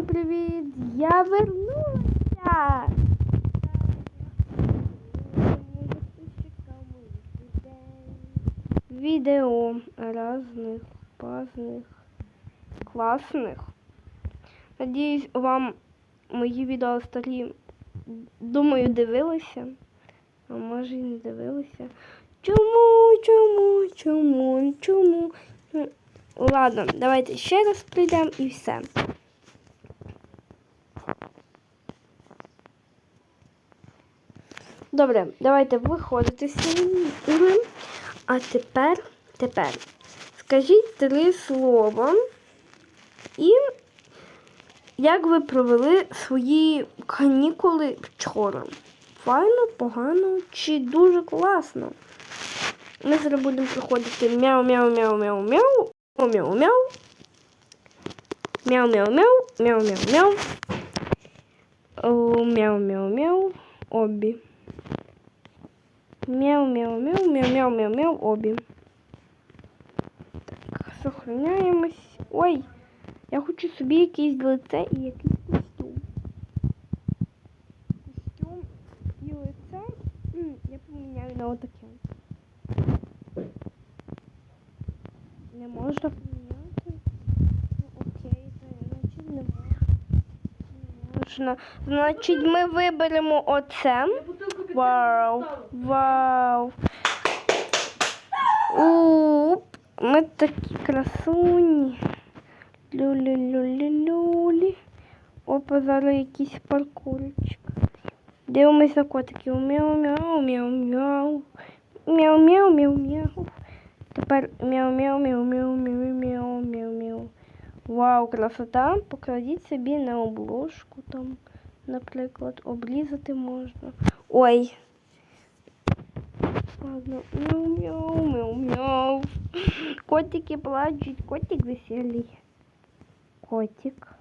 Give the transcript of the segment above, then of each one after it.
Всім привіт! Я вернувся! Відео разних, пазних, класних. Надіюсь, вам мої відео старі, думаю, дивилися. А може і не дивилися. Чому, чому, чому, чому? Ладно, давайте ще раз прийдемо і все. Добре, давайте виходити з цієї. А тепер, тепер скажіть три слова і як ви провели свої канікули вчора? Файно, погано чи дуже класно? Ми зараз будемо проходити мяу-мяу-мяу-мяу-мяу. Мяу-мяу-мяу. Мяу-мяу-мяу. Мяу-мяу-мяу. О, Мяу-мяу-мяу. Обі. Мяу-мяу-мяу. Мяу-мяу-мяу-мяу. Обі. Так, сохраняємось. Ой, я хочу собі якийсь лице і якийсь костюм. Костюм і лице. М, Я поміняю на отаке. Не можна поміняти? Ну, окей, значить не можна. Не. Значить, ми виберемо оце. Вау, вау. Уп, ми такі красуні. Люлі-люлі-люлі. Опа, зараз якийсь паркурчик. Дивимось на котиків. Мяу-мяу, мяу-мяу. Мяу-мяу-мяу-мяу. Тепер мяу-мяу-мяу-мяу-мяу-мяу-мяу. Вау, красота. Покладіть собі на обложку там, наприклад, обрізати можна. Ой. Ладно. Мяу-мяу-мяу-мяу. Котики плачуть, котик веселий. Котик.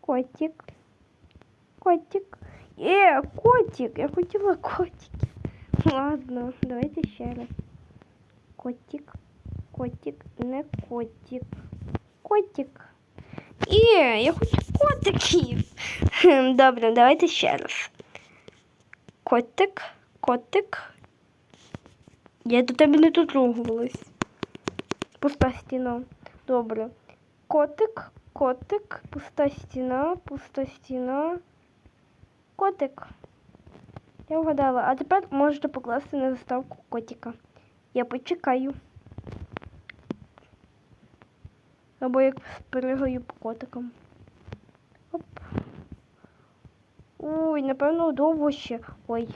Котик. Котик. Е, котик. Я хотіла котики. Ладно, давайте ще раз. Котик. Котик, не котик. Котик. Е, я хочу котиків. Добре, давайте ще раз. Котик, котик. Я до тебе не дотрогувалась. Пуста стіна. Добре. Котик, котик, пуста стіна, пуста стіна. Котик. Я вгадала. А тепер можете покласти на заставку котика. Я почекаю. Або як перегаю по котикам. Оп. Ой, напевно, довго ще. Ой.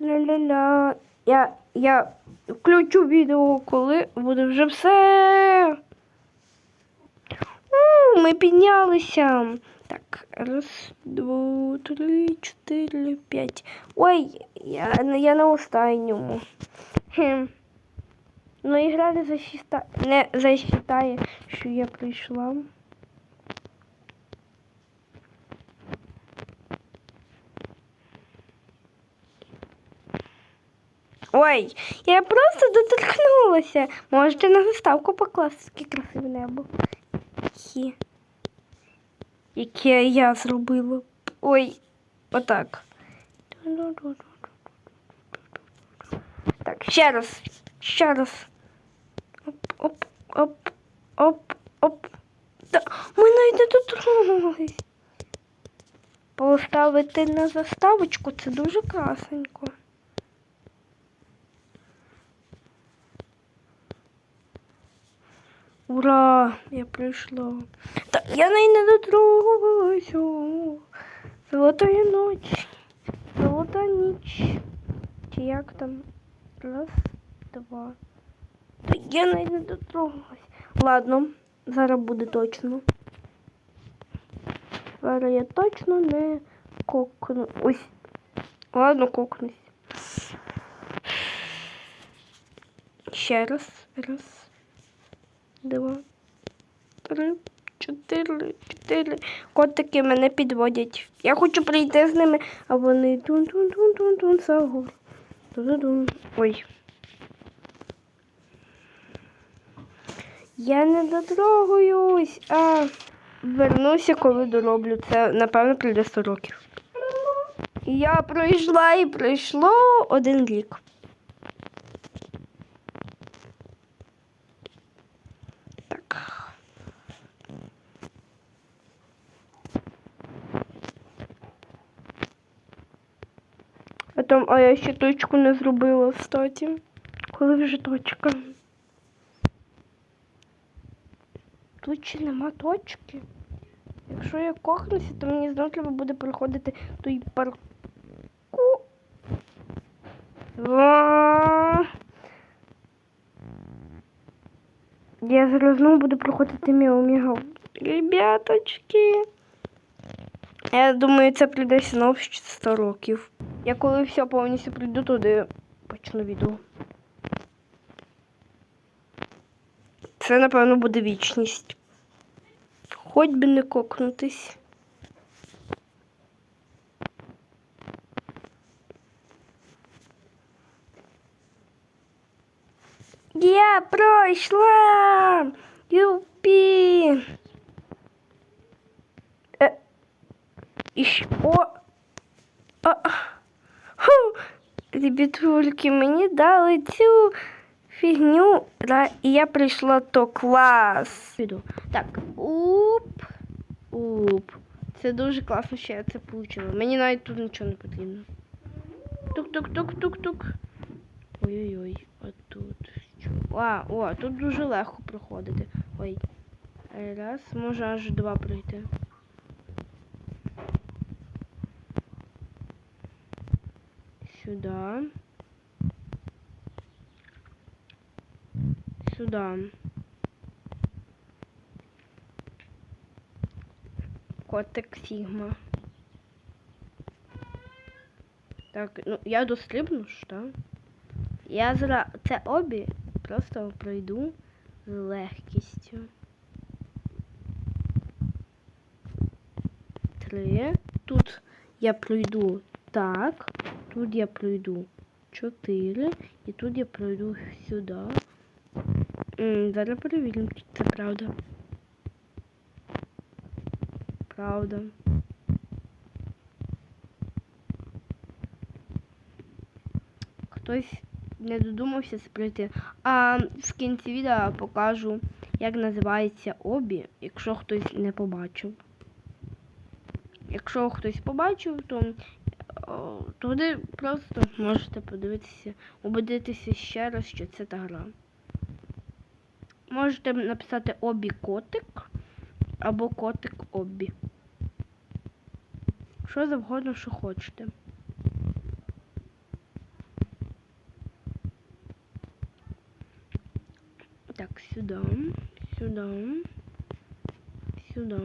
Ля-ля-ля. Я, я включу відео, коли буде вже все. У, ми піднялися. Так, раз, два, три, чотири, п'ять. Ой, я, я на останньому. Хм. Ну, ігра не засчитає, не засчитає, що я прийшла. Ой, я просто доторкнулася. Можете на заставку покласти таке красиве небо. Яке, яке я зробила. Ой, отак. Так, ще раз. Ще раз. Оп, оп, оп, оп. Та, ми навіть не. Поставити на заставочку це дуже красенько. Ура! Я прийшла. Та я навіть не дотрогувалася. Золотая ніч. Золота ніч. Чи як там? Раз, два. Я навіть не дотрогалась. Ладно, зараз буде точно. Зараз я точно не кокну. Ось. Ладно, кокнусь. Ще раз. Раз. Два. Три. Чотири. Чотири. Котики мене підводять. Я хочу прийти з ними, а вони тун-тун-тун-тун-тун загор. Тун-тун. Ой. Я не дотрогуюсь. А. вернуся, коли дороблю. Це, напевно, прийде 100 років. Я пройшла і пройшло один рік. Так. А там, а я ще точку не зробила, кстати. Коли вже точка? Тут ще нема точки. Якщо я кохнуся, то мені знову треба буде проходити той парку. Я зараз знову буду проходити міо Ребяточки. Я думаю, це прийде знову ще 100 років. Я коли все повністю прийду туди, почну відео. Це, напевно, буде вічність. Хоч би не кокнутись. Я пройшла! Юпі! Е, і що? А, ху, ребятульки, мені дали цю фігню, і я прийшла то клас. Піду. Так, уп, уп. Це дуже класно, що я це получила. Мені навіть тут нічого не потрібно. Тук-тук-тук-тук-тук. Ой-ой-ой, а тут що? А, о, тут дуже легко проходити. Ой. Раз, може аж два пройти. Сюда. Сюда. Котик Сігма. Так, ну я дострибну так? Я зараз це обі просто пройду з легкістю. Три. Тут я пройду так. Тут я пройду чотири. І тут я пройду сюди. Зараз перевіримо, чи це правда. Правда. Хтось не додумався це. А в кінці відео покажу, як називається обі, якщо хтось не побачив. Якщо хтось побачив, то туди просто можете подивитися, убедитися ще раз, що це та гра. Можете написати обі котик або котик обі. Що завгодно, що хочете. Так, сюди, сюди, сюда.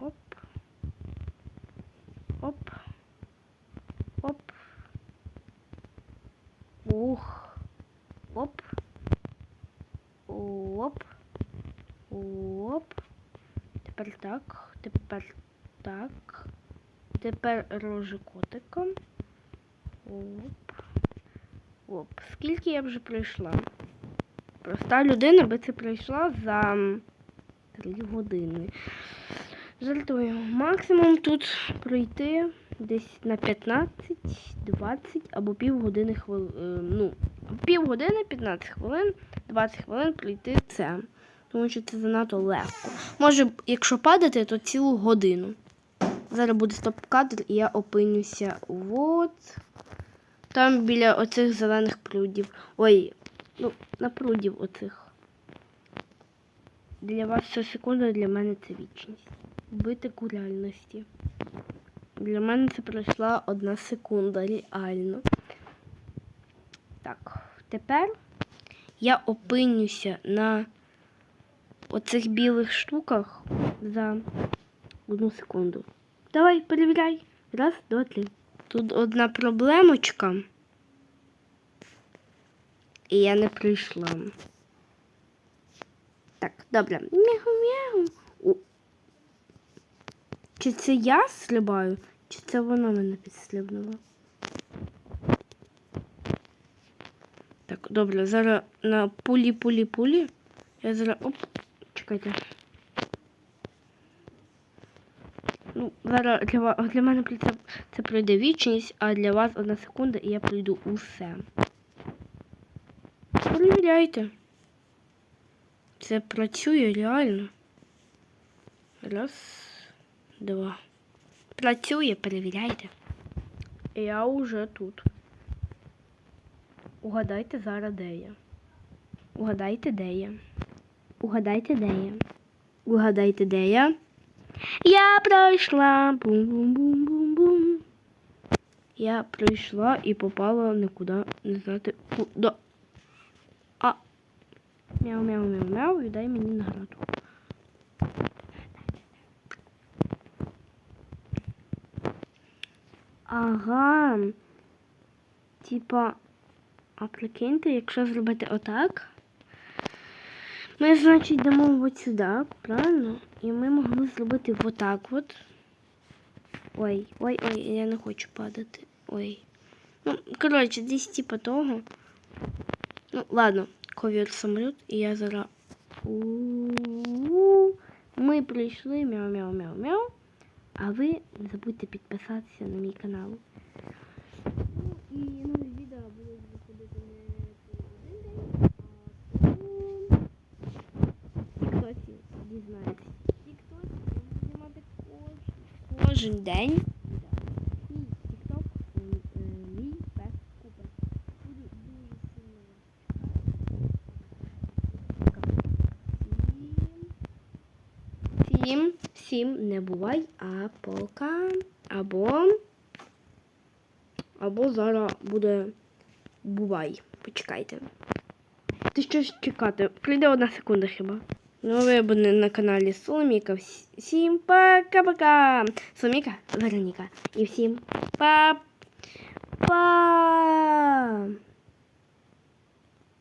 Оп. Оп. Оп. Ух. Оп. Оп. Оп. Тепер так. Тепер так. Тепер рожи котиком. Оп. Оп. Скільки я вже пройшла? Проста людина би це пройшла за 3 години. Жартую. Максимум тут пройти десь на 15, 20 або півгодини хвилин. Ну, півгодини, 15 хвилин, 20 хвилин пройти це. Тому що це занадто легко. Може, якщо падати, то цілу годину. Зараз буде стоп-кадр, і я опинюся от там біля оцих зелених прудів. Ой, ну, на прудів оцих. Для вас це секунда, для мене це вічність. Битик у реальності. Для мене це пройшла одна секунда, реально. Так, тепер я опинюся на оцих білих штуках за одну секунду. Давай, перевіряй. Раз, два, три. Тут одна проблемочка. І я не прийшла. Так, добре. Мяу-мяу. Чи це я стрибаю, чи це вона мене підстрибнула? добре, зараз на пулі, пулі, пулі. Я зараз. Оп, чекайте. Ну, зараз для, ва- для мене це, це пройде вічність, а для вас одна секунда і я пройду усе. Перевіряйте. Це працює реально. Раз, два. Працює, перевіряйте. Я уже тут. Угадайте зараз, де я. Угадайте, де я. Угадайте, де я. Угадайте, де я. Я пройшла. Бум-бум-бум-бум-бум. Я прийшла і попала нікуди не знати куди. А. Мяу-мяу-мяу-мяу і дай мені награду. Ага. Типа, а прикиньте, якщо зробити отак, ми, значить, йдемо от сюди, правильно? І ми могли зробити отак от. Ой, ой, ой, я не хочу падати. Ой. Ну, коротше, десь типа того. Ну, ладно, ковір самоліт, і я зараз. Ми прийшли мяу-мяу-мяу-мяу. А ви не забудьте підписатися на мій канал. Ну, і нові відео будуть виходити не один день, а дізнаєтесь. Тіктоці будуть знімати кожен день. Мій тікток, е, мій пес Купер. Буду дуже сильно Всім, всім не бувай, а пока. Або. Або зараз буде бувай. Почекайте. Ти щось чекати. Прийде одна секунда хіба. Ну, ви будете на каналі Соломіка. Всім пока-пока. Соломіка, Вероніка. І всім па-па.